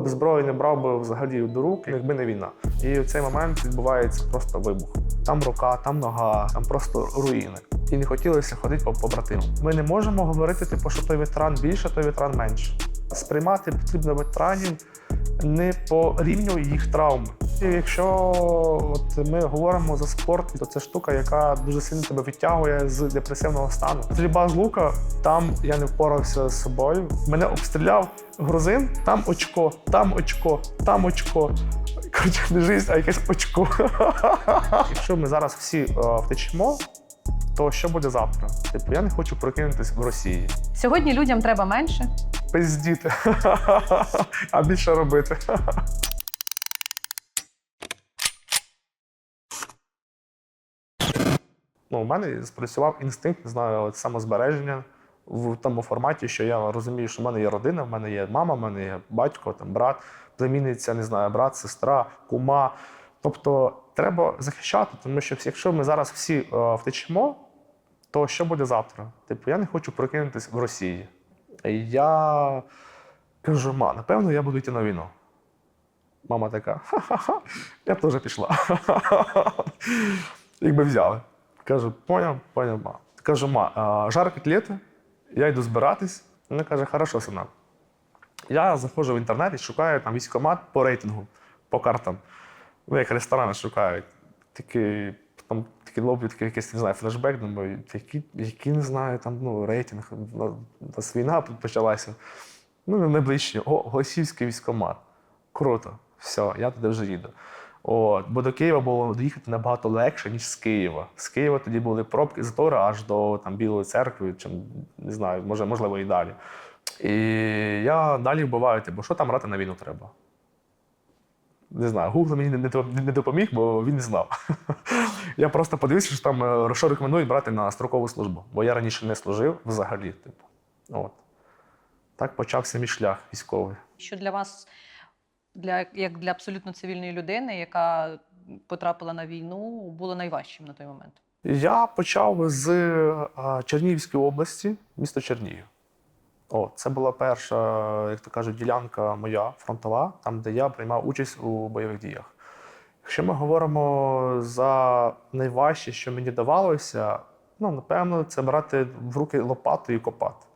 б зброю не брав би взагалі до рук, якби не війна. І в цей момент відбувається просто вибух. Там рука, там нога, там просто руїни. І не хотілося ходити по побратимам. Ми не можемо говорити, типу, що той ветеран більше, той ветеран менше. Сприймати потрібно ветеранів не по рівню їх травми. І якщо от ми говоримо за спорт, то це штука, яка дуже сильно тебе відтягує з депресивного стану. Стрільба з лука, там я не впорався з собою. Мене обстріляв грузин, там очко, там очко, там очко. Коротше, не жизнь, а якесь очко. Якщо ми зараз всі е, втечемо, то що буде завтра? Типу, я не хочу прокинутися в Росії. Сьогодні людям треба менше. Пиздіти, а більше робити. Ну, у мене спрацював інстинкт, не знаю, от самозбереження в тому форматі, що я розумію, що в мене є родина, в мене є мама, в мене є батько, там, брат, племінниця, не знаю, брат, сестра, кума. Тобто треба захищати, тому що якщо ми зараз всі е, втечемо, то що буде завтра? Типу, я не хочу прокинутися в Росії. Я кажу, ма, напевно, я буду йти на війну. Мама така, ха-ха-ха, я б теж пішла. Якби взяли. Кажу, поняв, поняв, ма. Кажу, ма, жар котлети, я йду збиратись. Вона каже, хорошо, синок. Я заходжу в інтернет і шукаю там військкомат по рейтингу, по картам. Ну, як ресторани шукають. Такий, там такий лоблю, такий якийсь, не знаю, флешбек, думаю, який, який не знаю, там, ну, рейтинг. У нас війна почалася. Ну, найближче. О, Голосівський військкомат. Круто. Все, я туди вже їду. От, бо до Києва було доїхати набагато легше, ніж з Києва. З Києва тоді були пробки з Тора аж до там, Білої церкви, чи не знаю, може, можливо, і далі. І я далі вбиваю, типу, що там брати на війну треба? Не знаю, Google мені не допоміг, бо він не знав. я просто подивився, що там е, що рекомендують брати на строкову службу, бо я раніше не служив взагалі. Типу. От. Так почався мій шлях військовий. Що для вас, для, як для абсолютно цивільної людини, яка потрапила на війну, було найважчим на той момент? Я почав з Чернігівської області, місто Чернігів. О, це була перша, як то кажуть, ділянка моя фронтова, там, де я приймав участь у бойових діях. Якщо ми говоримо за найважче, що мені давалося, ну, напевно, це брати в руки лопату і копати.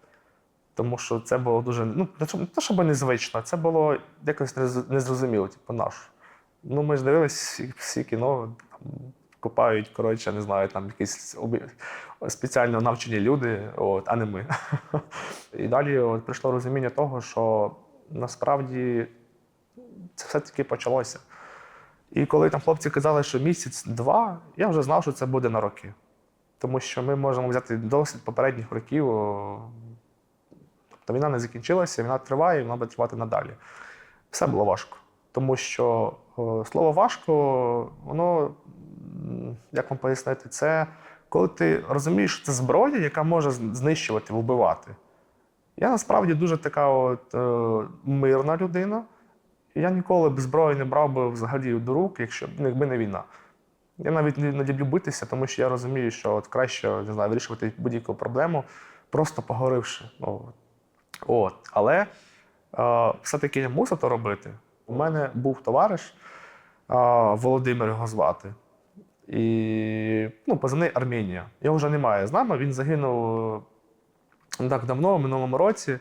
Тому що це було дуже, ну, не те, щоб незвично, це було якось нез- незрозуміло, типу, наш. Ну, ми ж дивились всі, кіно, там, копають, коротше, не знаю, там якісь спеціально навчені люди, от, а не ми. І далі от, прийшло розуміння того, що насправді це все-таки почалося. І коли там хлопці казали, що місяць-два, я вже знав, що це буде на роки. Тому що ми можемо взяти досвід попередніх років. Тобто війна не закінчилася, війна триває, і вона буде тривати надалі. Все було важко. Тому що о, слово важко, воно, як вам пояснити, це коли ти розумієш, що це зброя, яка може знищувати, вбивати. Я насправді дуже така от, е, мирна людина. І Я ніколи б зброю не брав би взагалі до рук, якщо ну, якби не війна. Я навіть не люблю битися, тому що я розумію, що от краще не знаю, вирішувати будь-яку проблему, просто поговоривши. Ну, от. Але е, все-таки я мусив то робити. У мене був товариш, е, Володимир його звати. І ну, позивний Армінія. Його вже немає з нами. Він загинув не так давно, в минулому році.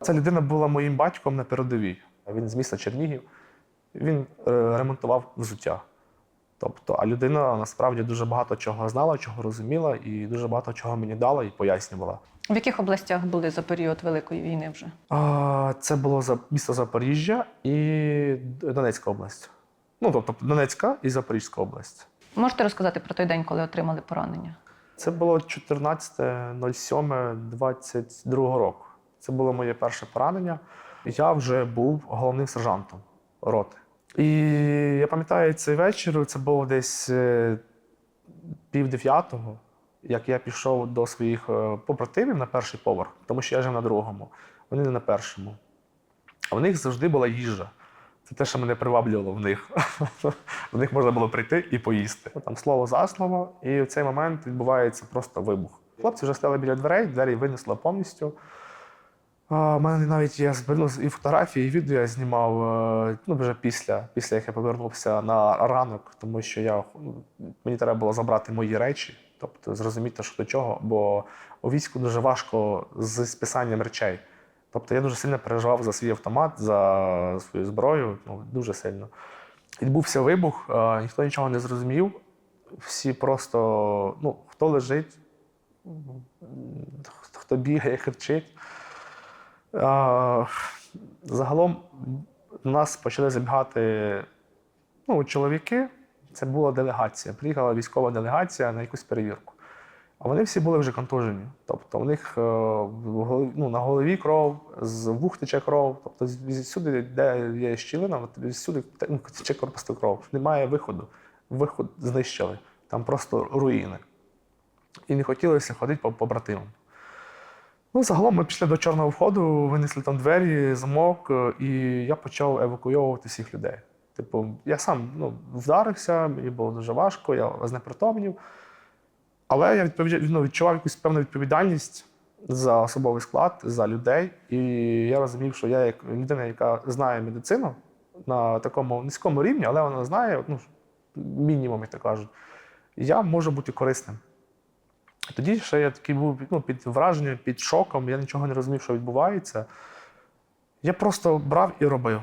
Ця людина була моїм батьком на передовій. Він з міста Чернігів. Він е, ремонтував взуття. Тобто, а людина насправді дуже багато чого знала, чого розуміла, і дуже багато чого мені дала і пояснювала. В яких областях були за період Великої війни вже? А, Це було за місто Запоріжжя і Донецька область. Ну, тобто Донецька і Запорізька область. Можете розказати про той день, коли отримали поранення? Це було 14.07.22 року. Це було моє перше поранення. Я вже був головним сержантом роти. І я пам'ятаю цей вечір, це було десь е, пів дев'ятого, як я пішов до своїх е, побратимів на перший поверх, тому що я жив на другому, вони не на першому. А в них завжди була їжа. Це те, що мене приваблювало в них. В них можна було прийти і поїсти. Там слово за слово, і в цей момент відбувається просто вибух. Хлопці вже стояли біля дверей, двері винесло повністю. У мене навіть є ну, і фотографії, і відео я знімав е, ну, вже після, після як я повернувся на ранок, тому що я, мені треба було забрати мої речі, тобто зрозуміти, що до чого, бо у війську дуже важко з списанням речей. Тобто я дуже сильно переживав за свій автомат, за свою зброю, ну, дуже сильно. Відбувся вибух, е, ніхто нічого не зрозумів. Всі просто, ну, хто лежить, хто бігає, кричить. Загалом до нас почали забігати ну, чоловіки. Це була делегація. Приїхала військова делегація на якусь перевірку. А вони всі були вже контужені. Тобто у них е, ну, на голові кров, з вух тече кров. Тобто всюди, де є щілина, всюди ну, тече просто кров. Немає виходу. Виход знищили. Там просто руїни. І не хотілося ходити по побратимам. Ну, загалом ми пішли до чорного входу, винесли там двері, замок, е, і я почав евакуйовувати всіх людей. Типу, я сам ну, вдарився, мені було дуже важко, я знепритомнів. Але я відповідь, ну, відчував якусь певну відповідальність за особовий склад, за людей. І я розумів, що я як людина, яка знає медицину на такому низькому рівні, але вона знає, ну, мінімум, як то кажуть, я можу бути корисним. Тоді ще я такий був ну, під враженням, під шоком, я нічого не розумів, що відбувається. Я просто брав і робив.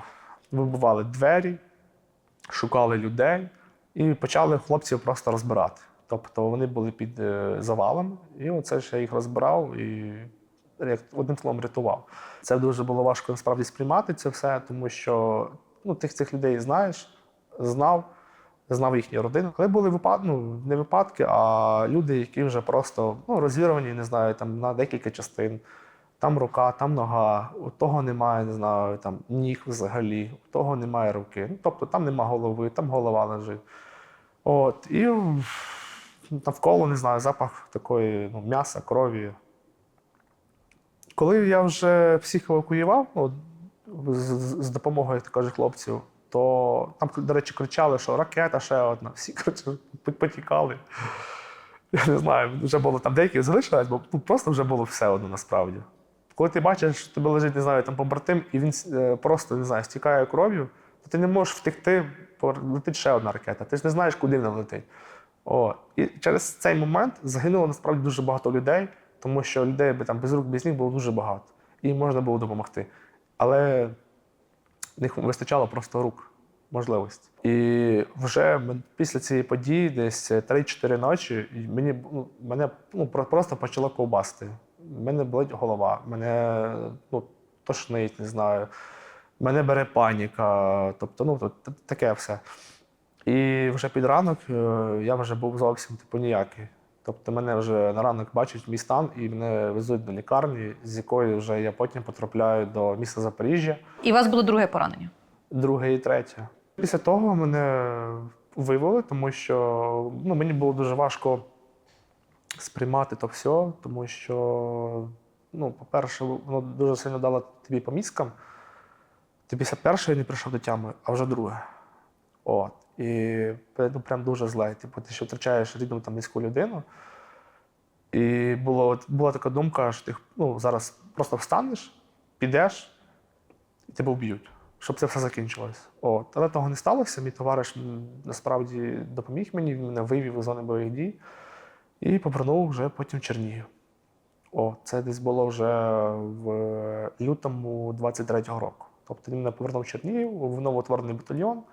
Вибивали двері, шукали людей і почали хлопців просто розбирати. Тобто вони були під е, завалом, і оце ж я їх розбирав і як одним словом рятував. Це дуже було важко насправді сприймати це все, тому що ну, тих цих людей знаєш, знав, знав їхні родини. Коли були випад... ну, не випадки, а люди, які вже просто ну, розірвані, не знаю, там на декілька частин. Там рука, там нога, у того немає, не знаю, там ніг взагалі, у того немає руки. Ну, тобто там нема голови, там голова лежить. От, і навколо, не знаю, запах такої ну, м'яса, крові. Коли я вже всіх евакуював, ну, з, з- допомогою, як ти хлопців, то там, до речі, кричали, що ракета ще одна. Всі коротше, потікали. Я не знаю, вже було там деякі залишилось, бо ну, просто вже було все одно насправді. Коли ти бачиш, що тебе лежить, не знаю, там побратим, і він е, просто не знаю, стікає кров'ю, то ти не можеш втекти, летить ще одна ракета. Ти ж не знаєш, куди вона летить. О, і через цей момент загинуло насправді дуже багато людей, тому що людей би там без рук, без ніг було дуже багато. І можна було допомогти. Але в них вистачало просто рук, можливості. І вже після цієї події, десь 3-4 ночі, мені ну, мене ну, просто почало ковбасти. Мене болить голова, мене ну, тошнить, не знаю. Мене бере паніка. Тобто, ну, таке все. І вже під ранок е, я вже був зовсім типу ніякий. Тобто мене вже на ранок бачать мій стан і мене везуть до лікарні, з якої вже я потім потрапляю до міста Запоріжжя, І у вас було друге поранення. друге і третє. Після того мене вивели, тому що ну, мені було дуже важко сприймати то все, тому що, ну, по-перше, воно дуже сильно дало тобі по мізкам. Ти після першої не прийшов до тями, а вже друге. От. І ну, прям дуже зле. Типу, ти ще втрачаєш рідну там близьку людину. І було, була така думка, що ти ну, зараз просто встанеш, підеш, і тебе вб'ють, щоб це все закінчилось. От. Але того не сталося. Мій товариш насправді допоміг мені, він мене вивів із зони бойових дій і повернув вже потім Чернігів. О, це десь було вже в лютому 23-го року. Тобто він мене повернув в Чернігів в новоутворений батальйон.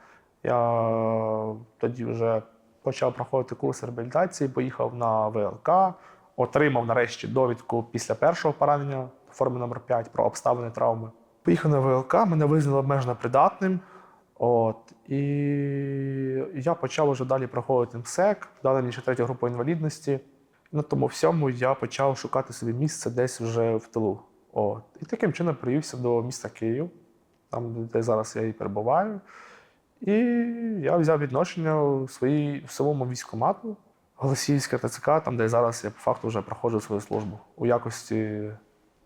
Я тоді вже почав проходити курс реабілітації, поїхав на ВЛК, отримав нарешті довідку після першого поранення форми номер 5 про обставини травми. Поїхав на ВЛК, мене визнали обмежено придатним. От, і я почав вже далі проходити МСЕК, дали мені ще третю групу інвалідності. На тому всьому я почав шукати собі місце десь вже в тилу. От. І таким чином привівся до міста Київ, там, де зараз я і перебуваю. І я взяв відношення у своїй в своєму військкомату Голосіївське ТЦК, там, де зараз я по факту вже проходжу свою службу у якості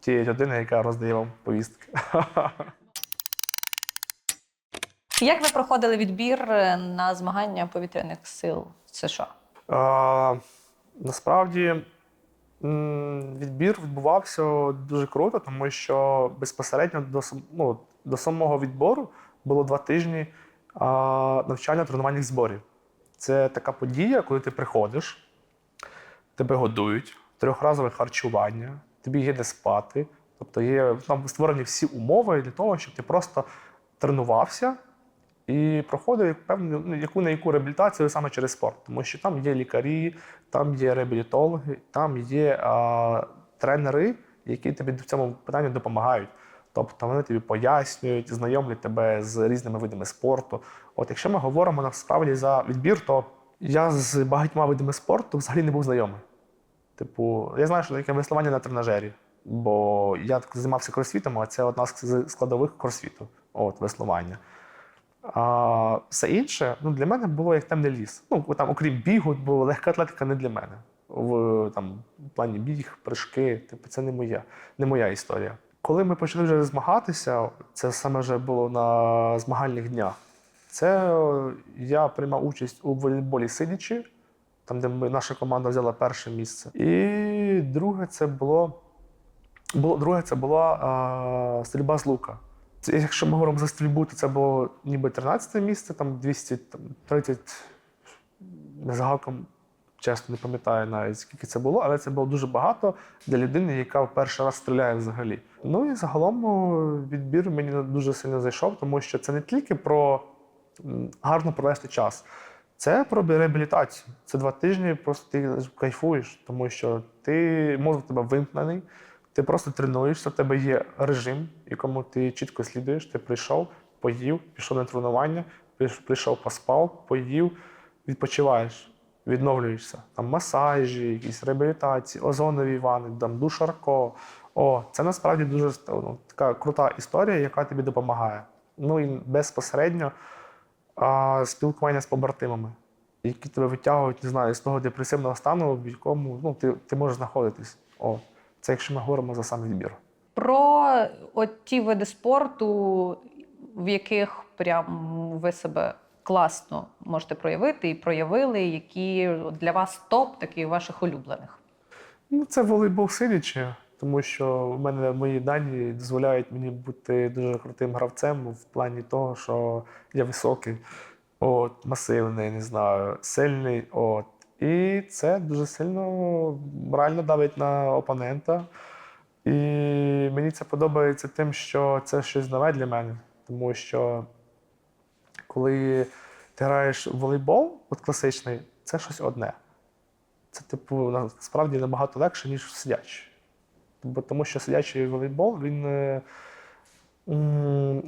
тієї людини, яка роздає вам повістки. Як ви проходили відбір е, на змагання повітряних сил США? А, насправді Відбір відбувався дуже круто, тому що безпосередньо до, ну, до самого відбору було два тижні а, навчання тренувальних зборів. Це така подія, коли ти приходиш, тебе годують, трьохразове харчування, тобі є де спати. Тобто є там створені всі умови для того, щоб ти просто тренувався і проходив певну ну, яку на яку реабілітацію саме через спорт. Тому що там є лікарі, там є реабілітологи, там є а, тренери, які тобі в цьому питанні допомагають. Тобто вони тобі пояснюють, знайомлять тебе з різними видами спорту. От якщо ми говоримо насправді за відбір, то я з багатьма видами спорту взагалі не був знайомий. Типу, я знаю, що таке веслування на тренажері, бо я займався кросфітом, а це одна з складових кросфіту, от, веслування. А все інше ну, для мене було як темний ліс. Ну, там, окрім бігу, бо легка атлетика не для мене. В там, плані біг, прыжки, типу, це не моя, не моя історія. Коли ми почали вже змагатися, це саме вже було на змагальних днях. Це я приймав участь у волейболі сидячи, там, де ми, наша команда взяла перше місце. І друге це було, було друге це була а, стрільба з лука. Це, якщо ми говоримо за стрільбу, то це було ніби 13 місце, там 230 з гаком, чесно не пам'ятаю навіть скільки це було, але це було дуже багато для людини, яка в перший раз стріляє взагалі. Ну і загалом відбір мені дуже сильно зайшов, тому що це не тільки про гарно провести час. Це про реабілітацію. Це два тижні, просто ти кайфуєш, тому що ти мозок тебе вимкнений, ти просто тренуєшся, у тебе є режим, якому ти чітко слідуєш. Ти прийшов, поїв, пішов на тренування, прийшов, поспав, поїв, відпочиваєш, відновлюєшся. Там масажі, якісь реабілітації, озонові ванни, там душарко. О, це насправді дуже ну, така крута історія, яка тобі допомагає. Ну і безпосередньо а, спілкування з побратимами, які тебе витягують, не знаю, з того депресивного стану, в якому ну, ти, ти можеш знаходитись. О, це якщо ми говоримо за сам відбір. Про от ті види спорту, в яких прям ви себе класно можете проявити і проявили, які для вас топ таких ваших улюблених. Ну, це волейбол сидячи, тому що в мене мої дані дозволяють мені бути дуже крутим гравцем в плані того, що я високий, от, масивний, не знаю, сильний. От. І це дуже сильно морально давить на опонента. І мені це подобається тим, що це щось нове для мене. Тому що коли ти граєш в волейбол, от класичний, це щось одне. Це, типу, насправді набагато легше, ніж сидячий. Тому що сидячий волейбол він, е,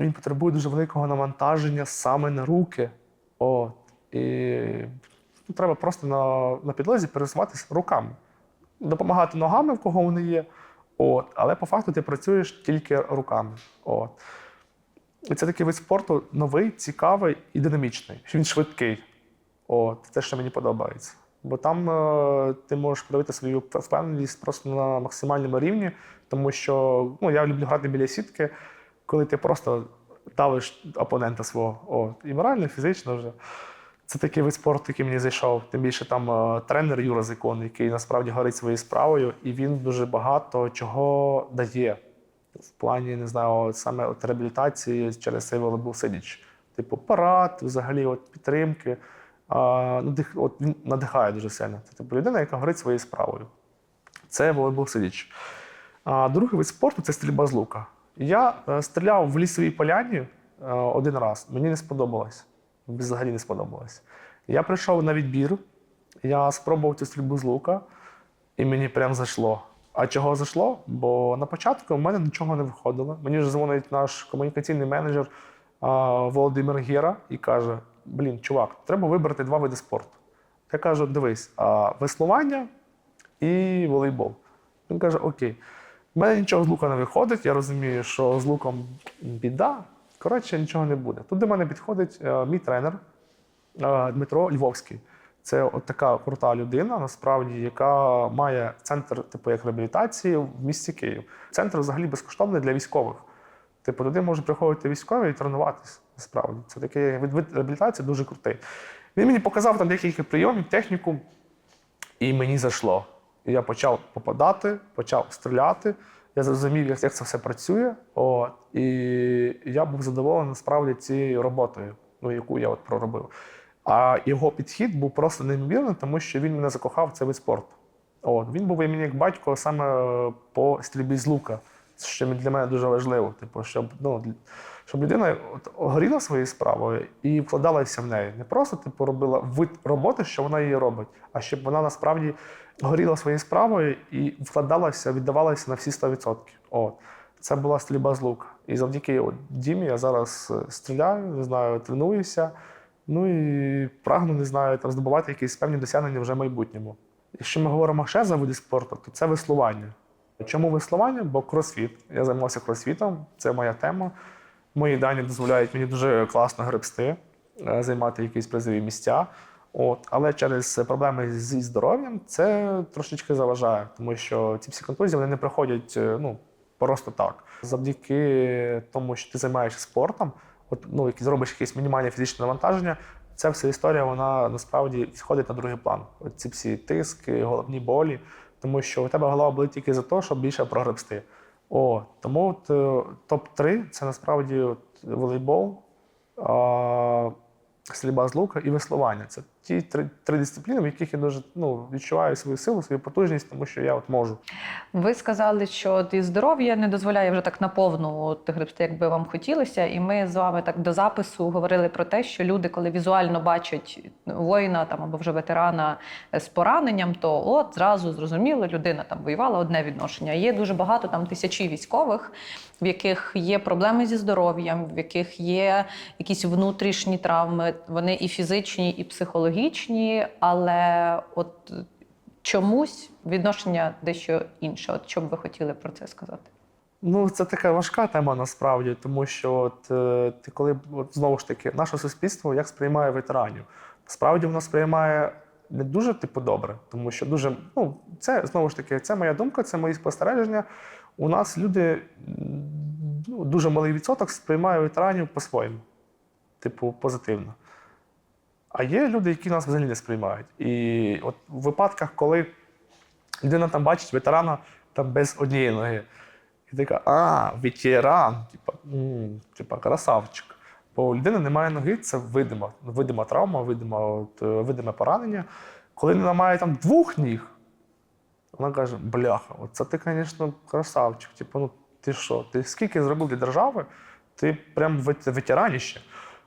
він потребує дуже великого навантаження саме на руки. От. І ну, треба просто на, на підлозі пересуватися руками. Допомагати ногами, в кого вони є. От. Але по факту ти працюєш тільки руками. От. І це такий вид спорту новий, цікавий і динамічний. Він швидкий. От. Це, що мені подобається. Бо там е, ти можеш проявити свою впевненість просто на максимальному рівні, тому що ну, я люблю грати біля сітки, коли ти просто давиш опонента свого. От. І морально, і фізично вже. Це такий вид спорту, який мені зайшов. Тим більше там е, тренер Юра Зикон, який насправді горить своєю справою, і він дуже багато чого дає в плані, не знаю, саме от реабілітації через цей волейбол сидіч. Типу, парад, взагалі, от підтримки. А, надих, от він надихає дуже сильно. Це типу людина, яка горить своєю справою. Це волейбол сидіч. А другий вид спорту це стрільба з лука. Я е, стріляв в лісовій поляні е, один раз. Мені не сподобалось. Взагалі не сподобалось. Я прийшов на відбір, я спробував цю стрільбу з лука, і мені прям зайшло. А чого зайшло? Бо на початку в мене нічого не виходило. Мені вже дзвонить наш комунікаційний менеджер а, Володимир Гєра і каже: Блін, чувак, треба вибрати два види спорту. Я кажу: дивись, а, веслування і волейбол. Він каже: Окей, в мене нічого з лука не виходить. Я розумію, що з луком біда. Коротше, нічого не буде. Тут до мене підходить е, мій тренер е, Дмитро Львовський. Це от така крута людина, насправді, яка має центр, типу як реабілітації в місті Київ. Центр взагалі безкоштовний для військових. Типу, туди можуть приходити військові і тренуватися. Насправді, це такий вид, реабілітації дуже крутий. Він мені показав там декілька прийомів, техніку, і мені зайшло. І я почав попадати, почав стріляти. Я зрозумів, як це все працює. От, і я був задоволений насправді цією роботою, ну, яку я от проробив. А його підхід був просто неймовірний, тому що він мене закохав в цей вид спорту. От, він був і мені як батько саме по стрільбі з лука, що для мене дуже важливо. Типу, щоб, ну, щоб людина от, горіла своєю справою і вкладалася в неї. Не просто типу, робила вид роботи, що вона її робить, а щоб вона насправді горіла своєю справою і вкладалася, віддавалася на всі 100%. От. Це була стрільба з лука. І завдяки от, Дімі я зараз е, стріляю, не знаю, тренуюся. Ну і прагну, не знаю, там здобувати якісь певні досягнення вже в майбутньому. Якщо ми говоримо ще за види спорту, то це веслування. Чому веслування? Бо кросфіт. Я займався кросфітом, це моя тема. Мої дані дозволяють мені дуже класно гребсти, е, займати якісь призові місця. От. Але через проблеми зі здоров'ям це трошечки заважає, тому що ці всі контузії вони не приходять е, ну, просто так. Завдяки тому, що ти займаєшся спортом, от, ну, зробиш якесь мінімальне фізичне навантаження, ця вся історія вона насправді відходить на другий план. От ці всі тиски, головні болі, тому що у тебе голова болить тільки за те, щоб більше прогребсти. О, тому е, топ-3 це насправді от, волейбол, а, стрільба з лука і веслування. Це ті три, три дисципліни, в яких я дуже ну, відчуваю свою силу, свою потужність, тому що я от можу. Ви сказали, що і здоров'я не дозволяє вже так наповну от гребсти, як вам хотілося. І ми з вами так до запису говорили про те, що люди, коли візуально бачать воїна там або вже ветерана з пораненням, то от зразу зрозуміло, людина там воювала одне відношення. Є дуже багато там тисячі військових, в яких є проблеми зі здоров'ям, в яких є якісь внутрішні травми. Вони і фізичні, і психологічні, але от чомусь відношення дещо інше. От що б ви хотіли про це сказати? Ну, це така важка тема насправді, тому що от, е, ти коли от, знову ж таки, наше суспільство як сприймає ветеранів. Справді воно сприймає не дуже типу добре, тому що дуже, ну, це знову ж таки, це моя думка, це мої спостереження. У нас люди ну, дуже малий відсоток сприймає ветеранів по-своєму, типу, позитивно. А є люди, які нас взагалі не сприймають. І от в випадках, коли людина там бачить ветерана там без однієї ноги, і така, а, ветеран, типа, типа красавчик. Бо у людини немає ноги, це видима, видима травма, видима, от, е, видиме поранення. Коли вона має там двох ніг, вона каже: бляха, от це ти, звісно, красавчик. Типу, ну ти що? Ти скільки зробив для держави? Ти прям вет- ветераніще.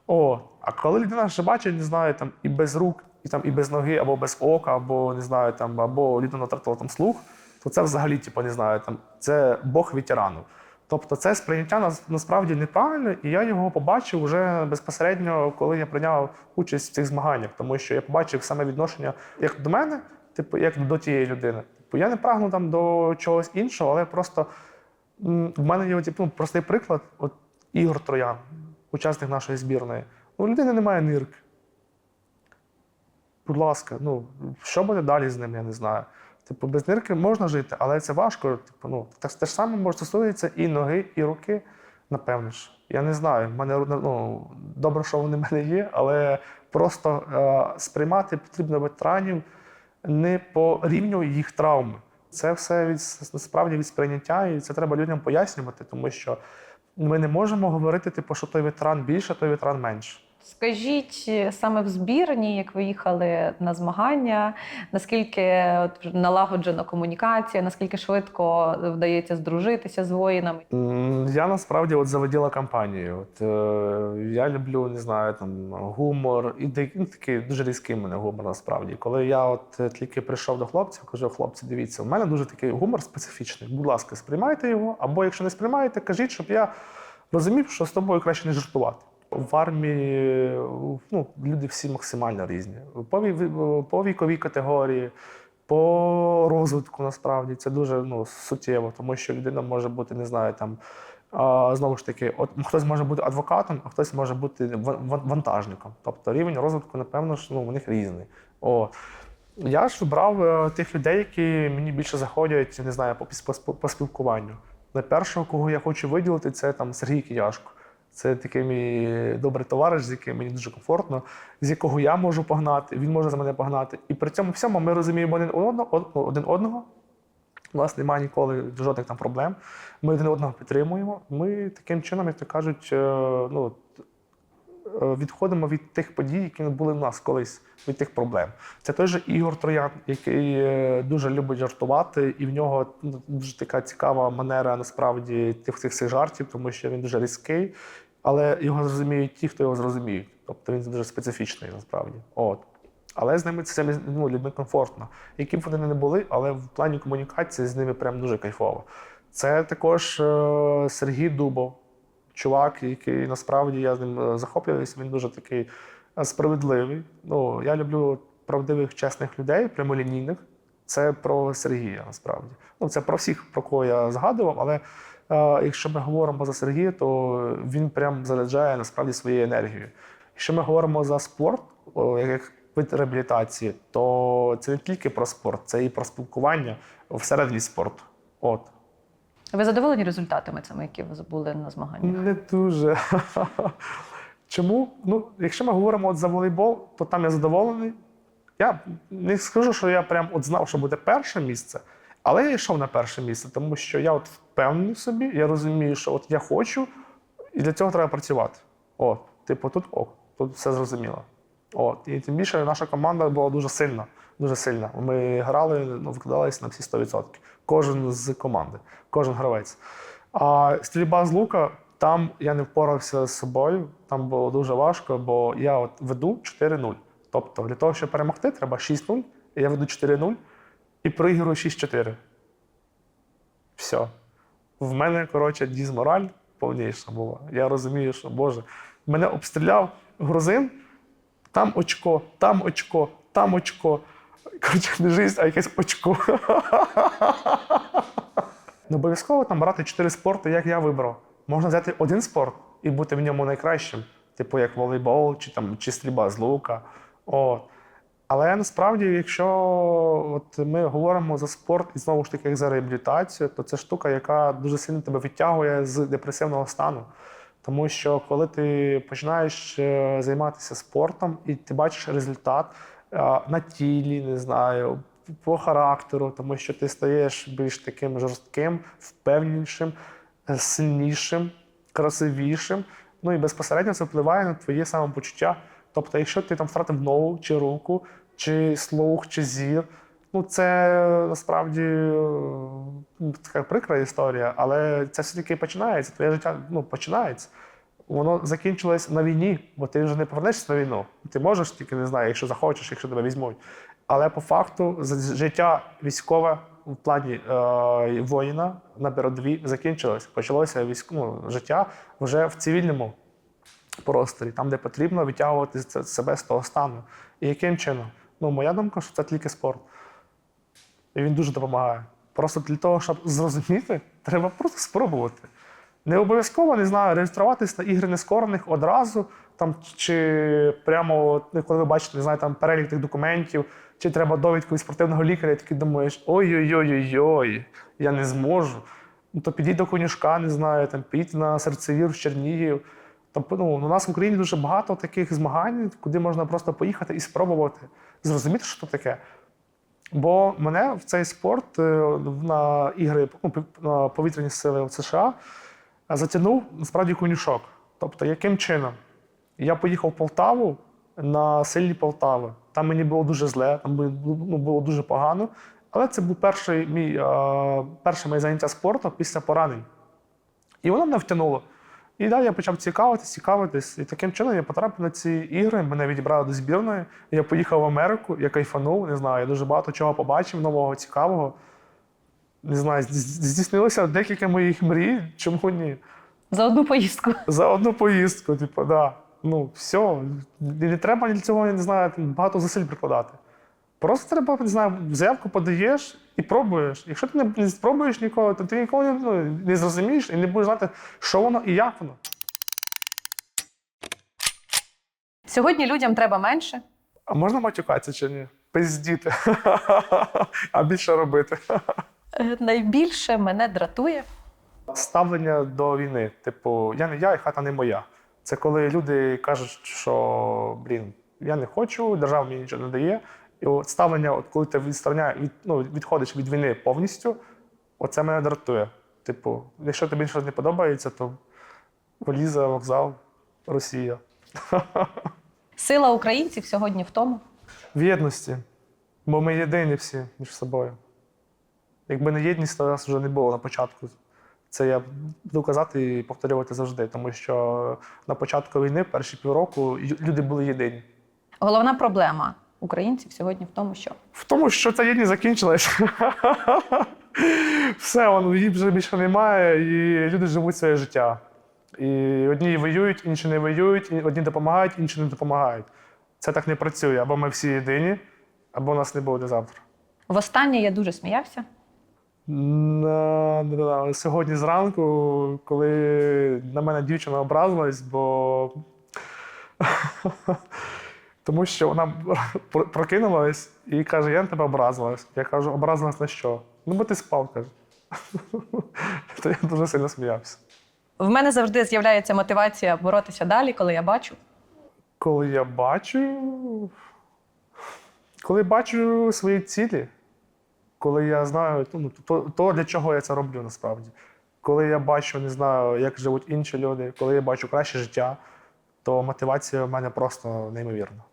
О, а коли людина ще бачить, не знаю, там і без рук, і там і без ноги, або без ока, або не знаю, там, або людина втратила там слух, то це взагалі, типу, не знаю, там це Бог ветеранів. Тобто це сприйняття насправді неправильне, і я його побачив вже безпосередньо, коли я прийняв участь в цих змаганнях, тому що я побачив саме відношення як до мене, типу, як до тієї людини. Типу, я не прагну там до чогось іншого, але просто в мене є типу, простий приклад: от Ігор Троян, учасник нашої збірної. У людини немає нирки. Будь ласка, ну що буде далі з ним, я не знаю. Типу, без нирки можна жити, але це важко. Типу, ну, так, те ж саме може стосується і ноги, і руки, напевно ж. Я не знаю. В мене ну, добре, що вони в мене є, але просто е, сприймати потрібно ветеранів не по рівню їх травми. Це все від насправді від сприйняття, і це треба людям пояснювати, тому що ми не можемо говорити, типу, що той ветеран більше, той ветеран менше. Скажіть е, саме в збірні, як ви їхали на змагання, наскільки от, налагоджена комунікація, наскільки швидко вдається здружитися з воїнами? Я насправді от заводіла кампанію. От, е, я люблю, не знаю, там гумор, і ну, такий дуже різкий мене гумор насправді. Коли я от е, тільки прийшов до хлопців, кажу, хлопці, дивіться, у мене дуже такий гумор специфічний. Будь ласка, сприймайте його, або якщо не сприймаєте, кажіть, щоб я розумів, що з тобою краще не жартувати. В армії ну, люди всі максимально різні. По, віковій категорії, по розвитку насправді це дуже ну, суттєво, тому що людина може бути, не знаю, там. А, знову ж таки, от хтось може бути адвокатом, а хтось може бути ван- ван- вантажником. Тобто рівень розвитку, напевно, ж, ну, у них різний. О. Я ж вибрав е, тих людей, які мені більше заходять, не знаю, по, по, по спілкуванню. Найпершого, кого я хочу виділити, це там Сергій Кияшко. Це такий мій добрий товариш, з яким мені дуже комфортно, з якого я можу погнати, він може за мене погнати. І при цьому всьому ми розуміємо один одного, один одного У немає ніколи жодних там проблем. Ми один одного підтримуємо. Ми таким чином, як то кажуть, е, ну, е, відходимо від тих подій, які були в нас колись, від тих проблем. Це той же Ігор Троян, який е, дуже любить жартувати, і в нього ну, дуже така цікава манера насправді тих цих всіх жартів, тому що він дуже різкий, але його зрозуміють ті, хто його зрозуміють. Тобто він дуже специфічний насправді. От. Але з ними цими ну, людьми комфортно. Які б вони не були, але в плані комунікації з ними прям дуже кайфово. Це також е, Сергій Дубов, чувак, який насправді я з ним е, захоплююсь, він дуже такий е, справедливий. Ну, я люблю правдивих, чесних людей, прямолінійних. Це про Сергія насправді. Ну, це про всіх, про кого я згадував, але е, якщо ми говоримо за Сергія, то він прям заряджає насправді своєю енергією. Якщо ми говоримо за спорт, як вид реабілітації, то це не тільки про спорт, це і про спілкування всередині спорту. От. Ви задоволені результатами цими, які ви були на змаганнях? Не дуже. Чому? Ну, якщо ми говоримо от за волейбол, то там я задоволений. Я не скажу, що я прям от знав, що буде перше місце, але я йшов на перше місце, тому що я от впевнений собі, я розумію, що от я хочу, і для цього треба працювати. От, типу, тут ок, тут все зрозуміло. От, і тим більше наша команда була дуже сильна. Дуже сильна. Ми грали, ну, викладалися на всі 100%. Кожен з команди, кожен гравець. А стрільба з лука, там я не впорався з собою, там було дуже важко, бо я от веду 4-0. Тобто для того, щоб перемогти, треба 6-0, я веду 4-0 і проігрую 6-4. Все. В мене, коротше, дізмораль повніша була. Я розумію, що Боже, мене обстріляв грузин, там очко, там очко, там очко. Коротше, не жизнь, а якесь очко. Не обов'язково там брати чотири спорти, як я вибрав. Можна взяти один спорт і бути в ньому найкращим, типу як волейбол чи, там, чи стрільба з лука. От. Але насправді, якщо от ми говоримо за спорт і знову ж таки як за реабілітацію, то це штука, яка дуже сильно тебе відтягує з депресивного стану. Тому що коли ти починаєш е, займатися спортом і ти бачиш результат на тілі, не знаю, по характеру, тому що ти стаєш більш таким жорстким, впевненішим, е, сильнішим, красивішим. Ну і безпосередньо це впливає на твоє самопочуття. Тобто, якщо ти там втратив ногу, чи руку, чи слух, чи зір, ну це насправді е, така прикра історія, але це все-таки починається. Твоє життя ну, починається. Воно закінчилось на війні, бо ти вже не повернешся на війну. Ти можеш тільки не знаю, якщо захочеш, якщо тебе візьмуть. Але по факту життя військове в плані е, воїна на передовій закінчилось. Почалося військ... ну, життя вже в цивільному просторі, там, де потрібно витягувати себе з того стану. І яким чином? Ну, моя думка, що це тільки спорт. І він дуже допомагає. Просто для того, щоб зрозуміти, треба просто спробувати. Не обов'язково не знаю, реєструватись на ігри нескорених одразу, там, чи прямо, ну, коли ви бачите, не знаю, там перелік тих документів, чи треба довідку від спортивного лікаря, і такий думаєш, ой-ой-ой-ой, я не зможу. Ну, то підіть до конюшка, не знаю, там, підіть на серцевір в Чернігів. Тобто, ну, у нас в Україні дуже багато таких змагань, куди можна просто поїхати і спробувати зрозуміти, що це таке. Бо мене в цей спорт е, на ігри ну, на повітряні сили в США затягнув насправді конюшок. Тобто, яким чином? Я поїхав в Полтаву на сильні Полтави. Там мені було дуже зле, там ну, було дуже погано. Але це був перший мій, перше моє заняття спорту після поранень. І воно мене втягнуло. І далі я почав цікавитись, цікавитись. І таким чином я потрапив на ці ігри, мене відібрали до збірної. Я поїхав в Америку, я кайфанув, не знаю, я дуже багато чого побачив, нового, цікавого. Не знаю, здійснилося декілька моїх мрій, чому ні? За одну поїздку. За одну поїздку, типу, да. Ну, все. І не треба для цього, я не знаю, багато зусиль прикладати. Просто треба, не знаю, заявку подаєш і пробуєш. Якщо ти не, не спробуєш ніколи, то ти ніколи ну, не зрозумієш і не будеш знати, що воно і як воно. Сьогодні людям треба менше. А можна матюкатися чи ні? Пиздіти. а більше робити. Е, Найбільше мене дратує. Ставлення до війни. Типу, я не я, і хата не моя. Це коли люди кажуть, що блін, я не хочу, держава мені нічого не дає. І от ставлення, от коли ти від, ну, відходиш від війни повністю, Оце мене дратує. Типу, якщо тобі щось не подобається, то Валіза, вокзал, Росія. Сила українців сьогодні в тому. В єдності. Бо ми єдині всі між собою. Якби не єдність, то нас вже не було на початку. Це я буду казати і повторювати завжди, тому що на початку війни, перші півроку, люди були єдині. Головна проблема українців сьогодні в тому, що В тому, що ця єдність закінчилась. Все, воно її вже більше немає, і люди живуть своє життя. І одні воюють, інші не воюють, одні допомагають, інші не допомагають. Це так не працює. Або ми всі єдині, або нас не буде завтра. востаннє я дуже сміявся. На, сьогодні зранку, коли на мене дівчина образилась, бо тому що вона прокинулась і каже: Я на тебе образилась. Я кажу, образилась на що? Ну, бо ти спав, каже. То я дуже сильно сміявся. В мене завжди з'являється мотивація боротися далі, коли я бачу. Коли я бачу. Коли бачу свої цілі, коли я знаю, ну, то, то для чого я це роблю насправді. Коли я бачу, не знаю, як живуть інші люди, коли я бачу краще життя, то мотивація в мене просто неймовірна.